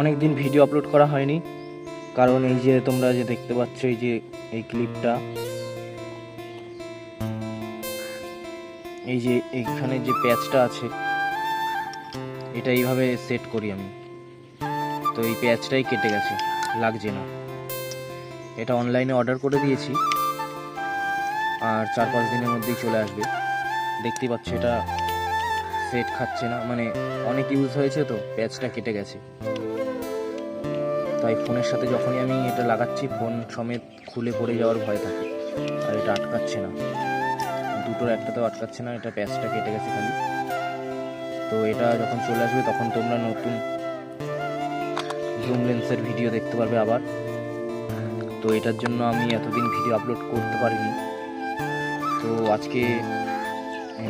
অনেক দিন video upload করা হয়নি। কারণ এই যে তোমরা যে দেখতে পাচ্ছ এই যে এই ক্লিপটা এই যে এইখানে যে প্যাচটা আছে, এটা এইভাবে সেট করি আমি। তো এই প্যাচটাই কেটে গেছে, লাগছে না। এটা অনলাইনে অর্ডার করে দিয়েছি, আর চার পাঁচ দিনের মধ্যেই চলে আসবে। দেখতেই পাচ্ছ এটা সেট খাচ্ছে না মানে অনেক ইউজ হয়েছে তো প্যাচটা কেটে গেছে। তাই ফোনের সাথে যখনই আমি এটা লাগাচ্ছি, ফোন সমেত খুলে পড়ে যাওয়ার ভয় থাকে, আর এটা আটকাচ্ছে না। দুটোর একটাতেও আটকাচ্ছে না, এটা প্যাচটা কেটে গেছে খালি। তো এটা যখন চলে আসবে, তখন তোমরা নতুন জুম লেন্সের ভিডিও দেখতে পারবে আবার। তো এটার জন্য আমি এতদিন ভিডিও আপলোড করতে পারিনি। তো আজকে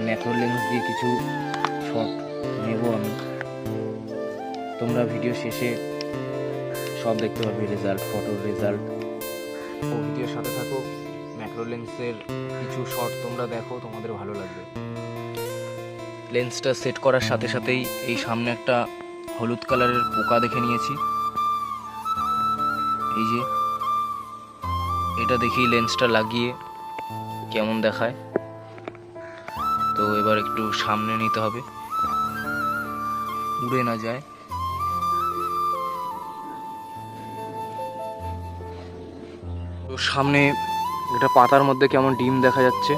ম্যাক্রো লেন্স দিয়ে কিছু শট নেব আমি তোমরা ভিডিও শেষে সব দেখতে পাবে রেজাল্ট ফটোর রেজাল্ট ও ভিডিওর সাথে থাকো ম্যাক্রো লেন্সের কিছু শট তোমরা দেখো তোমাদের ভালো লাগবে। লেন্সটা সেট করার সাথে সাথেই এই সামনে একটা হলুদ কালারের পোকা দেখে নিয়েছি। এই যে এটা দেখি লেন্সটা লাগিয়ে কেমন দেখায়। তো এবার একটু সামনে নিতে হবে। উড়ে না যায়। তো সামনে একটা পাতার মধ্যে কেমন ডিম দেখা যাচ্ছে।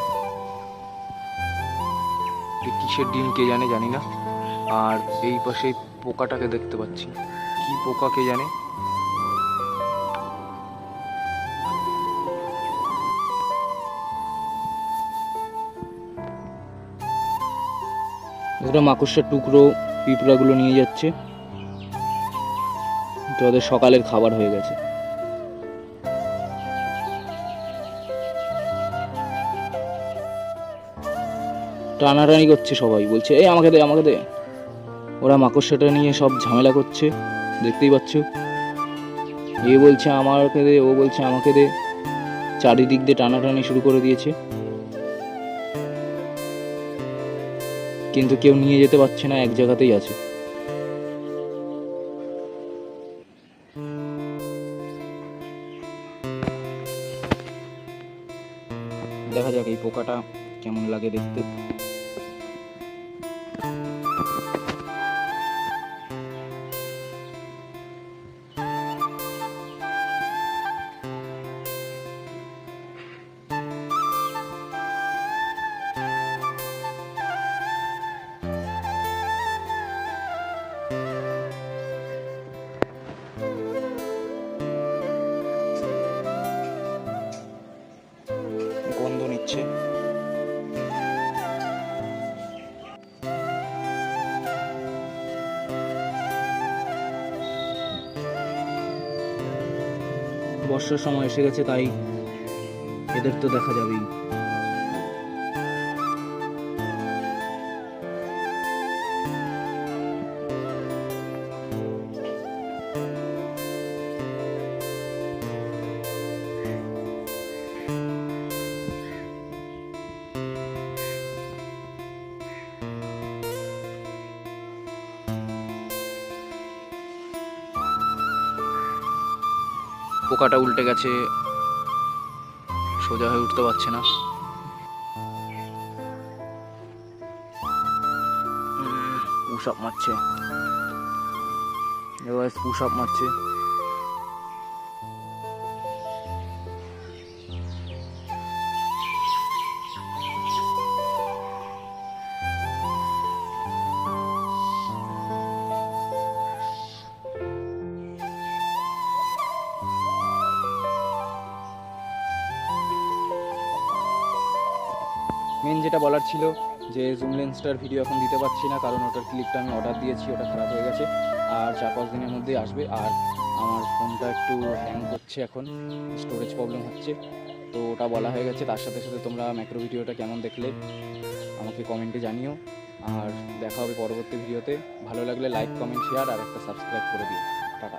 কিসের ডিম কে জানে, জানি না। আর এই পাশে পোকাটাকে দেখতে পাচ্ছি। কি পোকা কে জানে? ওরা মাকড়সার টুকরো পিঁপড়াগুলো নিয়ে যাচ্ছে। তো ওদের সকালের খাবার হয়ে গেছে। টানাটানি করছে সবাই, বলছে, এই আমাকে দে আমাকে দে। ওরা মাকড়সাটা নিয়ে সব ঝামেলা করছে, দেখতেই পাচ্ছ। এ বলছে, আমাকে দে, ও বলছে, আমাকে দে। চারিদিক দিয়ে টানাটানি শুরু করে দিয়েছে। কিন্তু কেউ নিয়ে যেতে পারছে না, এক জায়গাতেই আছে। দেখা যাক এই পোকাটা কেমন লাগে দেখতে। বর্ষার সময় এসে গেছে তাই এদের তো দেখা যাবেই। পোকাটা উল্টে গেছে। সোজা হয়ে উঠতে পারছে না। পুশ আপ মারছে। এবার পুশ আপ মারছে। মেন যেটা বলার ছিল যে জুম লেন্সটার ভিডিও এখন দিতে পারছি না, কারণ ওটার ক্লিপটা আমি অর্ডার দিয়েছি, ওটা খারাপ হয়ে গেছে। আর চার পাঁচ দিনের মধ্যেই আসবে। আর আমার ফোনটা একটু হ্যাং করছে এখন স্টোরেজ প্রবলেম হচ্ছে। তো ওটা বলা হয়ে গেছে। তার সাথে সাথে তোমরা ম্যাক্রো ভিডিওটা কেমন দেখলে, আমাকে কমেন্টে জানিও। আর দেখা হবে পরবর্তী ভিডিওতে ভালো লাগলে লাইক কমেন্ট শেয়ার আর একটা সাবস্ক্রাইব করে দিও। টাটা।